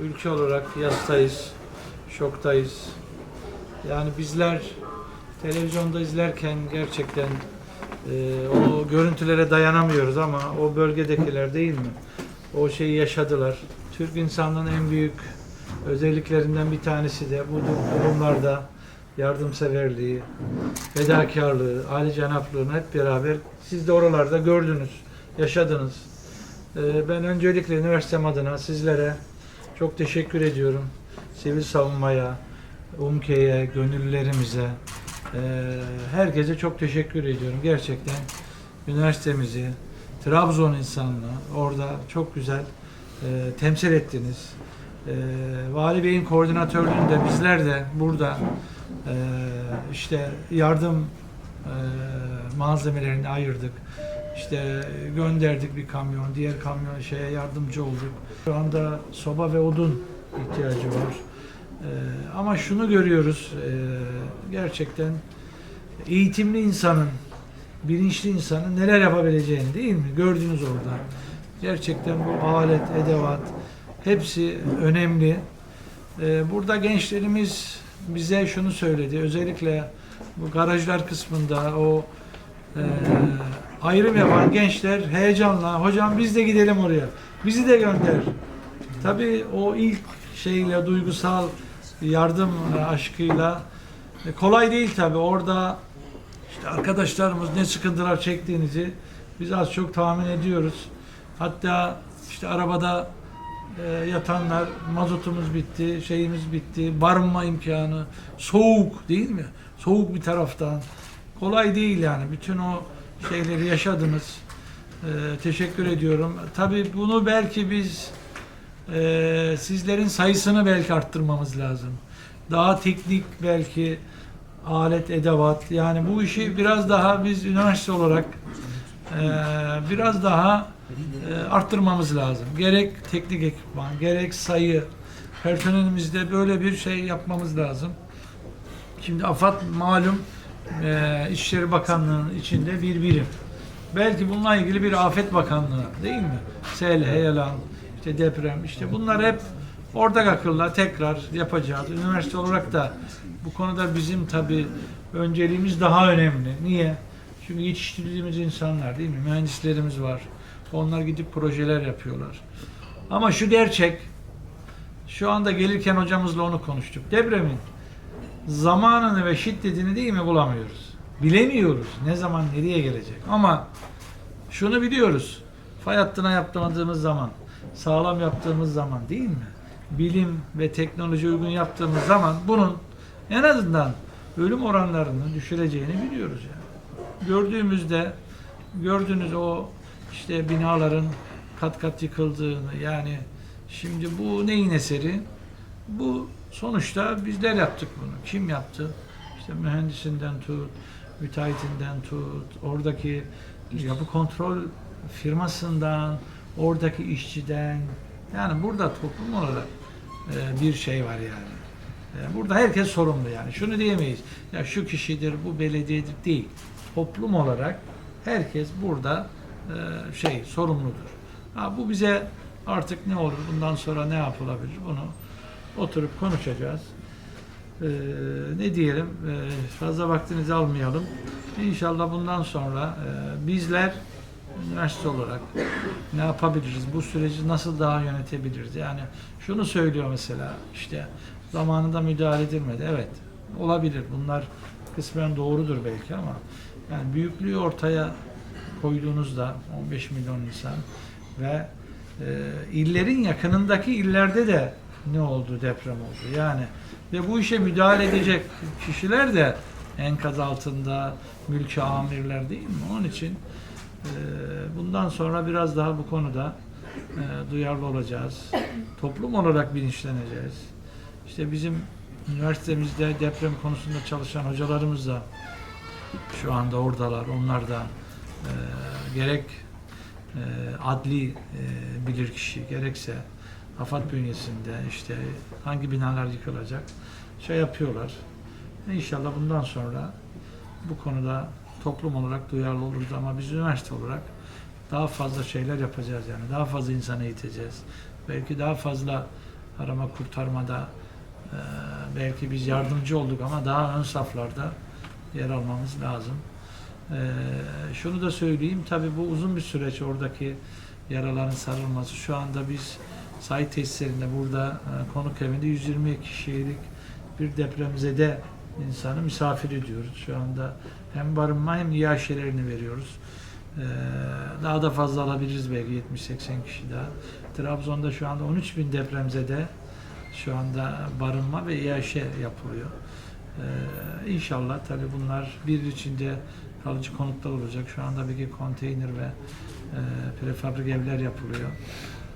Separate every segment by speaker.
Speaker 1: Ülke olarak yastayız, şoktayız. Yani bizler televizyonda izlerken gerçekten e, o görüntülere dayanamıyoruz ama o bölgedekiler değil mi? O şeyi yaşadılar. Türk insanlığının en büyük özelliklerinden bir tanesi de bu durumlarda yardımseverliği, fedakarlığı, âli canaplığını hep beraber siz de oralarda gördünüz, yaşadınız. E, ben öncelikle üniversitem adına sizlere çok teşekkür ediyorum. Sivil savunmaya, UMKE'ye, gönüllülerimize, eee, herkese çok teşekkür ediyorum. Gerçekten üniversitemizi, Trabzon insanını orada çok güzel eee, temsil ettiniz. Eee Vali Bey'in koordinatörlüğünde bizler de burada işte yardım malzemelerini ayırdık. İşte gönderdik bir kamyon, diğer kamyon şeye yardımcı olduk. Şu anda soba ve odun ihtiyacı var. Ee, ama şunu görüyoruz, ee, gerçekten eğitimli insanın, bilinçli insanın neler yapabileceğini değil mi? Gördünüz orada. Gerçekten bu alet, edevat hepsi önemli. Ee, burada gençlerimiz bize şunu söyledi. Özellikle bu garajlar kısmında o e, ayrım yapan gençler heyecanla hocam biz de gidelim oraya. Bizi de gönder. Tabii o ilk şeyle duygusal yardım e, aşkıyla e, kolay değil tabii. Orada işte arkadaşlarımız ne sıkıntılar çektiğinizi biz az çok tahmin ediyoruz. Hatta işte arabada e, yatanlar mazotumuz bitti, şeyimiz bitti, barınma imkanı, soğuk değil mi? Soğuk bir taraftan. Kolay değil yani. Bütün o şeyleri yaşadınız. E, teşekkür ediyorum. Tabii bunu belki biz e, sizlerin sayısını belki arttırmamız lazım. Daha teknik belki alet, edevat. Yani bu işi biraz daha biz üniversite olarak e, biraz daha e, arttırmamız lazım. Gerek teknik ekipman, gerek sayı, personelimizde böyle bir şey yapmamız lazım. Şimdi AFAD malum e, İçişleri Bakanlığı'nın içinde bir birim. Belki bununla ilgili bir Afet Bakanlığı değil mi? Sel, heyelan, işte deprem, işte bunlar hep ortak akılla tekrar yapacağız. Üniversite olarak da bu konuda bizim tabi önceliğimiz daha önemli. Niye? Çünkü yetiştirdiğimiz insanlar değil mi? Mühendislerimiz var. Onlar gidip projeler yapıyorlar. Ama şu gerçek, şu anda gelirken hocamızla onu konuştuk. Depremin zamanını ve şiddetini değil mi bulamıyoruz. Bilemiyoruz ne zaman nereye gelecek. Ama şunu biliyoruz. Fay hattına yaptığımız zaman, sağlam yaptığımız zaman değil mi? Bilim ve teknoloji uygun yaptığımız zaman bunun en azından ölüm oranlarını düşüreceğini biliyoruz yani. Gördüğümüzde gördüğünüz o işte binaların kat kat yıkıldığını yani şimdi bu neyin eseri? Bu sonuçta bizler yaptık bunu. Kim yaptı? İşte mühendisinden tut, müteahhitinden tut, oradaki yapı kontrol firmasından, oradaki işçiden. Yani burada toplum olarak e, bir şey var yani. E, Burada herkes sorumlu yani. Şunu diyemeyiz. Ya şu kişidir, bu belediyedir değil. Toplum olarak herkes burada e, şey sorumludur. Ha, bu bize artık ne olur, bundan sonra ne yapılabilir bunu oturup konuşacağız. Ee, ne diyelim, ee, fazla vaktinizi almayalım. İnşallah bundan sonra ee, bizler üniversite olarak ne yapabiliriz, bu süreci nasıl daha yönetebiliriz? Yani şunu söylüyor mesela, işte zamanında müdahale edilmedi. Evet, olabilir. Bunlar kısmen doğrudur belki ama yani büyüklüğü ortaya koyduğunuzda 15 milyon insan ve e, illerin yakınındaki illerde de ne oldu deprem oldu yani ve bu işe müdahale edecek kişiler de enkaz altında mülki amirler değil mi? Onun için e, bundan sonra biraz daha bu konuda e, duyarlı olacağız. Toplum olarak bilinçleneceğiz. İşte bizim üniversitemizde deprem konusunda çalışan hocalarımız da şu anda oradalar. Onlar da e, gerek e, adli e, bilirkişi gerekse AFAD bünyesinde işte hangi binalar yıkılacak şey yapıyorlar. İnşallah bundan sonra bu konuda toplum olarak duyarlı oluruz ama biz üniversite olarak daha fazla şeyler yapacağız yani. Daha fazla insan eğiteceğiz. Belki daha fazla arama kurtarmada e, belki biz yardımcı olduk ama daha ön saflarda yer almamız lazım. E, şunu da söyleyeyim, tabii bu uzun bir süreç oradaki yaraların sarılması. Şu anda biz sahil tesislerinde burada e, konuk evinde 120 kişilik bir depremzede insanı misafir ediyoruz. Şu anda hem barınma hem iaşelerini veriyoruz. Ee, daha da fazla alabiliriz belki 70-80 kişi daha. Trabzon'da şu anda 13 bin depremzede şu anda barınma ve iaşe yapılıyor. Ee, inşallah tabii bunlar bir içinde kalıcı konutlar olacak. Şu anda bir konteyner ve e, prefabrik evler yapılıyor.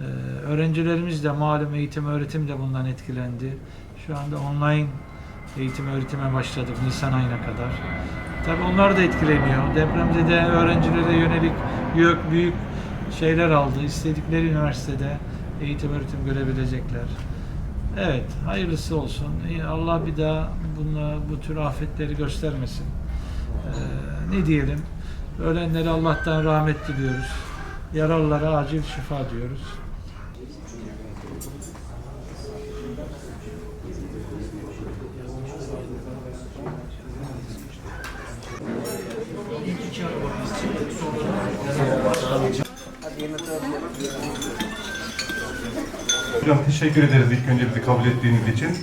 Speaker 1: Ee, öğrencilerimiz de malum eğitim öğretim de bundan etkilendi. Şu anda online eğitim öğretime başladık Nisan ayına kadar. Tabii onlar da etkileniyor. Depremde de öğrencilere yönelik büyük büyük şeyler aldı. İstedikleri üniversitede eğitim öğretim görebilecekler. Evet, hayırlısı olsun. Allah bir daha bunla, bu tür afetleri göstermesin. Ee, ne diyelim? Ölenlere Allah'tan rahmet diliyoruz. Yaralılara acil şifa diyoruz.
Speaker 2: Hocam teşekkür ederiz ilk önce bizi kabul ettiğiniz için.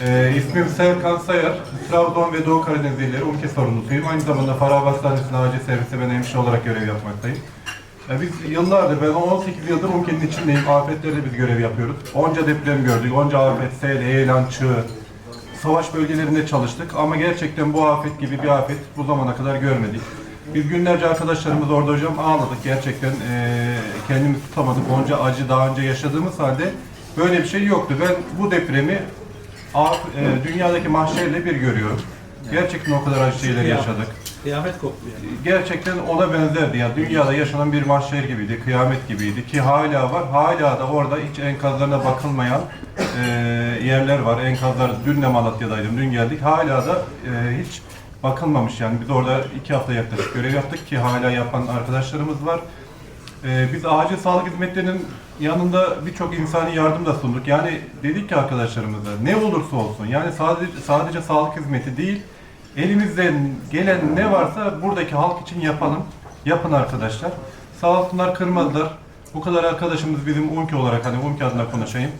Speaker 2: Ee, ismim Serkan Sayar. Trabzon ve Doğu Karadeniz illeri UMKE sorumlusuyum. Aynı zamanda Farah Hastanesi'nin acil serviste ben hemşire olarak görev yapmaktayım. Ee, biz yıllardır, ben 18 yıldır UMKE'nin içindeyim. Afetlerde biz görev yapıyoruz. Onca deprem gördük, onca afet, sel, heyelan, çığ, savaş bölgelerinde çalıştık. Ama gerçekten bu afet gibi bir afet bu zamana kadar görmedik. Biz günlerce arkadaşlarımız orada hocam ağladık. Gerçekten eee kendimizi tutamadık. Onca acı daha önce yaşadığımız halde böyle bir şey yoktu. Ben bu depremi af- eee, dünyadaki mahşerle bir görüyorum. Gerçekten o kadar acı şeyler yaşadık.
Speaker 1: Kıyamet koptu yani.
Speaker 2: Gerçekten ona benzerdi. Yani dünyada yaşanan bir mahşer gibiydi, kıyamet gibiydi ki hala var. Hala da orada hiç enkazlarına bakılmayan eee, yerler var. Enkazlar, dün de Malatya'daydım, dün geldik. Hala da eee, hiç bakılmamış yani. Biz orada iki hafta yaklaşık görev yaptık ki hala yapan arkadaşlarımız var. Eee, biz acil sağlık hizmetlerinin yanında birçok insani yardım da sunduk. Yani dedik ki arkadaşlarımıza ne olursa olsun yani sadece sadece sağlık hizmeti değil elimizden gelen ne varsa buradaki halk için yapalım. Yapın arkadaşlar. Sağ olsunlar kırmadılar. Bu kadar arkadaşımız bizim UMKE olarak hani UMKE adına konuşayım.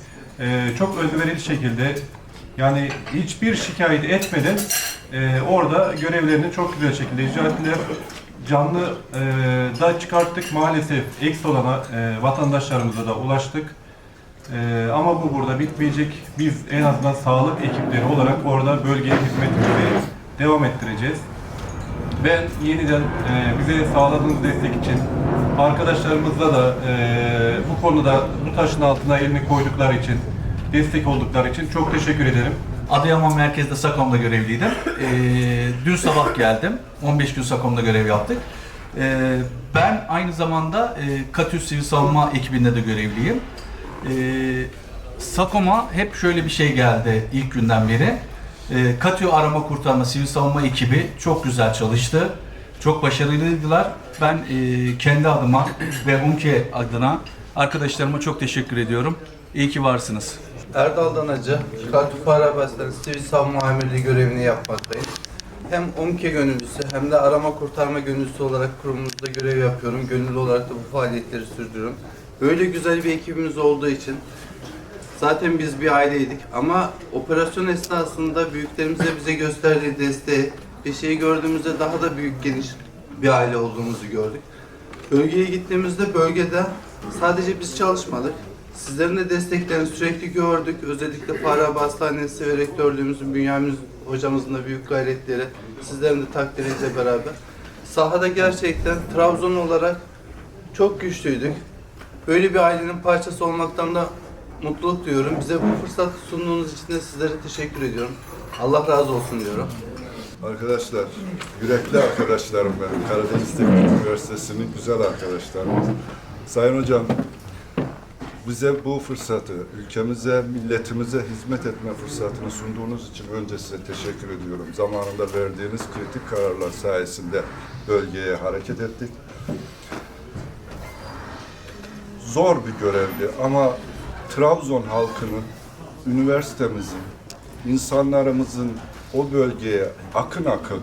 Speaker 2: Eee, çok özverili şekilde yani hiçbir şikayet etmeden eee, orada görevlerini çok güzel şekilde icra ettiler canlı e, da çıkarttık. Maalesef eks olana e, vatandaşlarımıza da ulaştık. E, ama bu burada bitmeyecek. Biz en azından sağlık ekipleri olarak orada bölgeye hizmetimizi devam ettireceğiz. Ben yeniden e, bize sağladığınız destek için arkadaşlarımızla da e, bu konuda bu taşın altına elini koydukları için, destek oldukları için çok teşekkür ederim.
Speaker 3: Adıyaman merkezde SAKOM'da görevliydim. Ee, dün sabah geldim. 15 gün SAKOM'da görev yaptık. Ee, ben aynı zamanda e, Katüs Sivil Savunma ekibinde de görevliyim. Ee, SAKOM'a hep şöyle bir şey geldi ilk günden beri. Ee, Katü Arama Kurtarma Sivil Savunma ekibi çok güzel çalıştı. Çok başarılıydılar. Ben e, kendi adıma ve UMKE adına arkadaşlarıma çok teşekkür ediyorum. İyi ki varsınız.
Speaker 4: Erdal Danacı, Kartufara Hastanesi Sivil Savunma Amirliği görevini yapmaktayım. Hem UMKE gönüllüsü hem de arama kurtarma gönüllüsü olarak kurumumuzda görev yapıyorum. Gönüllü olarak da bu faaliyetleri sürdürüyorum. Böyle güzel bir ekibimiz olduğu için zaten biz bir aileydik ama operasyon esnasında büyüklerimize bize gösterdiği desteği bir şeyi gördüğümüzde daha da büyük geniş bir aile olduğumuzu gördük. Bölgeye gittiğimizde bölgede sadece biz çalışmadık. Sizlerin de desteklerini sürekli gördük. Özellikle Farabi Hastanesi ve rektörlüğümüzün, Bünyamin hocamızın da büyük gayretleri, sizlerin de takdiriyle beraber. Sahada gerçekten Trabzon olarak çok güçlüydük. Böyle bir ailenin parçası olmaktan da mutluluk duyuyorum. Bize bu fırsat sunduğunuz için de sizlere teşekkür ediyorum. Allah razı olsun diyorum.
Speaker 5: Arkadaşlar, yürekli arkadaşlarım benim. Karadeniz Teknik Üniversitesi'nin güzel arkadaşlarım. Sayın Hocam, bize bu fırsatı, ülkemize, milletimize hizmet etme fırsatını sunduğunuz için önce size teşekkür ediyorum. Zamanında verdiğiniz kritik kararlar sayesinde bölgeye hareket ettik. Zor bir görevdi ama Trabzon halkının üniversitemizin, insanlarımızın o bölgeye akın akın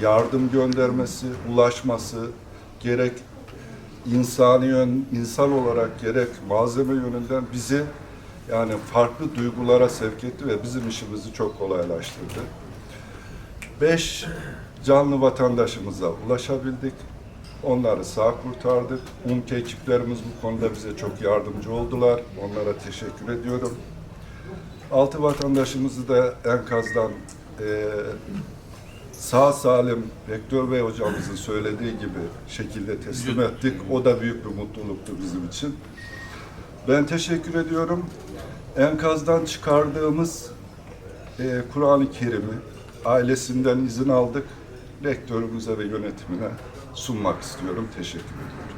Speaker 5: yardım göndermesi, ulaşması gerek insani yön, insan olarak gerek malzeme yönünden bizi yani farklı duygulara sevk etti ve bizim işimizi çok kolaylaştırdı. Beş canlı vatandaşımıza ulaşabildik. Onları sağ kurtardık. UMKE ekiplerimiz bu konuda bize çok yardımcı oldular. Onlara teşekkür ediyorum. Altı vatandaşımızı da enkazdan eee sağ salim Rektör Bey hocamızın söylediği gibi şekilde teslim ettik. O da büyük bir mutluluktu bizim için. Ben teşekkür ediyorum. Enkazdan çıkardığımız eee, Kur'an-ı Kerim'i ailesinden izin aldık. Rektörümüze ve yönetimine sunmak istiyorum. Teşekkür ediyorum.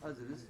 Speaker 4: Hazırız.